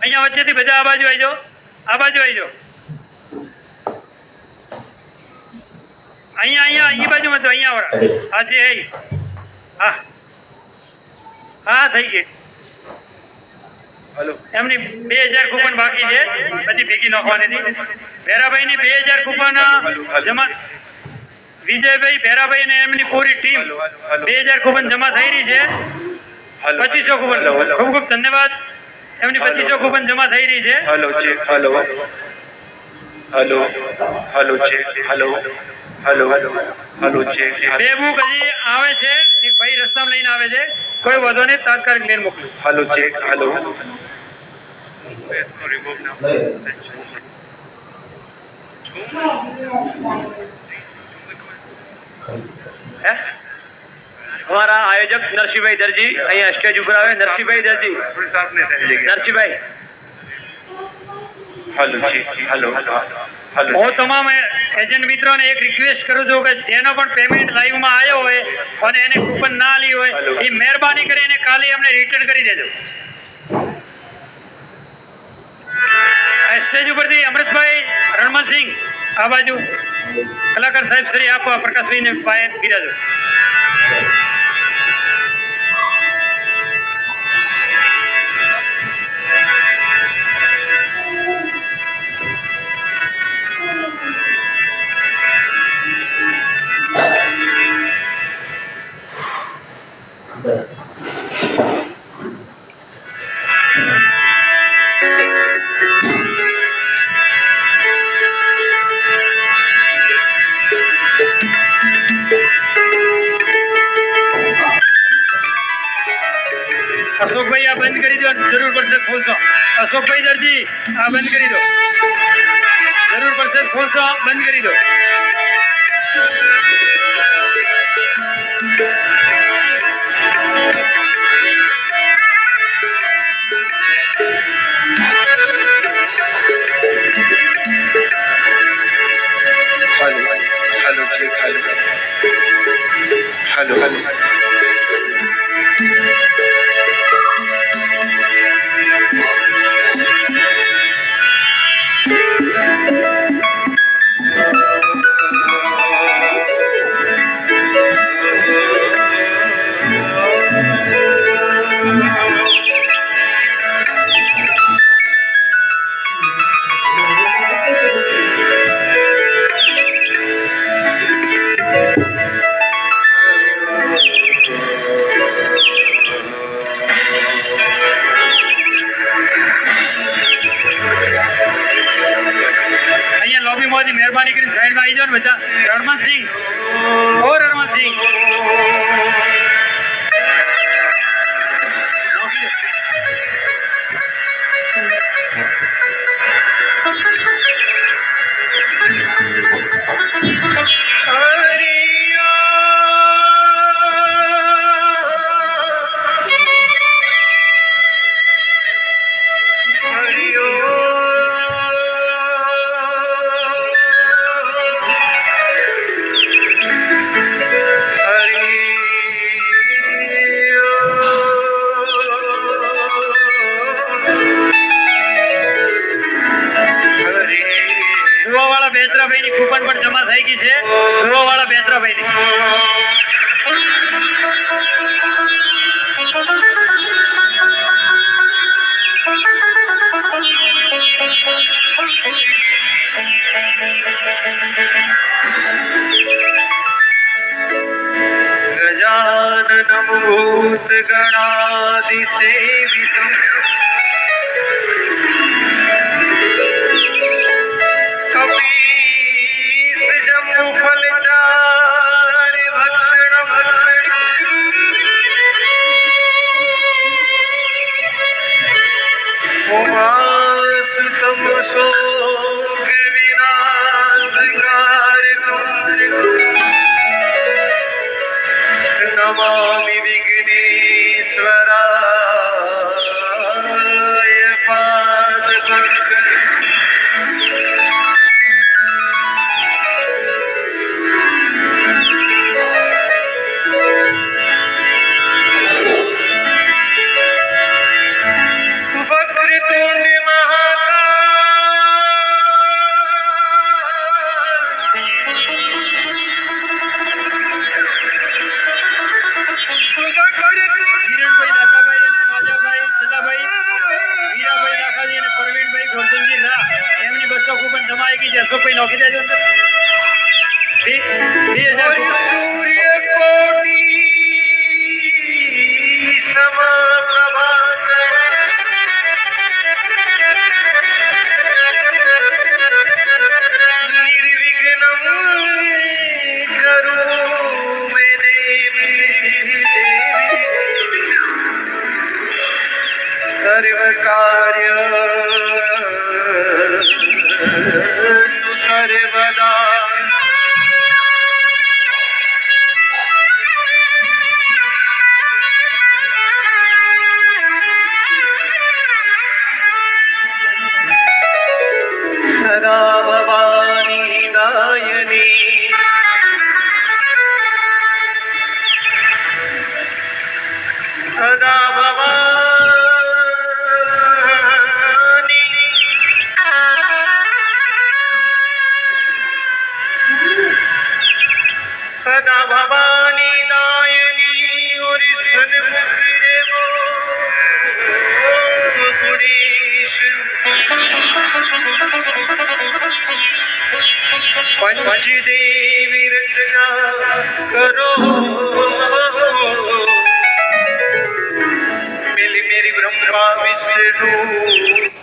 અહીંયા વચ્ચેથી બધા આ બાજુ આવી જાઓ. આ બાજુ આવી જાઓ. અહીંયા અહીંયા એ બાજુમાં તો અહીંયા વાળા. હા છે હા. હા થઈ ગઈ. હલો. એમની બે હજાર કૂપન બાકી છે. પછી ભેગી નાખવાની હતી. ભેરાભાઈની બે હજાર કૂપન જમા વિજયભાઈ ભેરાભાઈ અને એમની પૂરી ટીમ બે હજાર કૂપન જમા થઈ રહી છે. પચીસો કુપન ખૂબ ખૂબ ધન્યવાદ. એમની પચીસો કૂપન જમા થઈ રહી છે. Hello check hello. Hello. Hello check hello. Hello. Hello check બે બુક હજી આવે છે. એક ભાઈ રસ્તામાં લઈને આવે છે. કોઈ વાંધો નહીં તાત્કાલિક મેલ મોકલું. Hello check hello. હે અમારા આયોજક નરસિંહભાઈ દરજી અહીંયા સ્ટેજ ઉપર આવે. Narsinhbhai Darji. Narsinhbhai. Hello hello hello હું તમામ એજન્ટ મિત્રોને એક રિક્વેસ્ટ કરું છું કે જેનો પણ પેમેન્ટ લાઈવમાં આવ્યો હોય અને એને કૂપન ના લી હોય એ મહેરબાની કરીને કાલે અમને રિટર્ન કરી દેજો. સ્ટેજ ઉપરથી અમૃતભાઈ રણમલસિંહ આ બાજુ. કલાકાર સાહેબ શ્રી આપ પ્રકાશભાઈને બિરાજો અશોકભાઈ, આ બંધ કરી દો જરૂર પડશે ખોલશો. અશોકભાઈ દરજી, આ બંધ કરી દો. જરૂર પડશે ખોલશો બંધ કરી દો. મહેરબાની કરીને સાઈડમાં આવી જાઓ ને બધા રણમલસિંહ ઓ રણમલસિંહ બેસરાભાઈની કૂપન પણ જમા થઈ ગઈ છે સુવાવાળા બેસરાભાઈની ગજાનનમ ભૂત ગણાદિસેવિતમ કપીશ I'm મનસુખભાઈ નોખી દેજો અંદર. સૂર્ય કોટી નિર્વિઘ્નમ सर्वदा સદા ભવાની દાયની ઓરી સન્મુખી દેવો ગુણેશ પંચદેવી રક્ષા કરો મિલી મેરી બ્રહ્મા વિષ્ણુ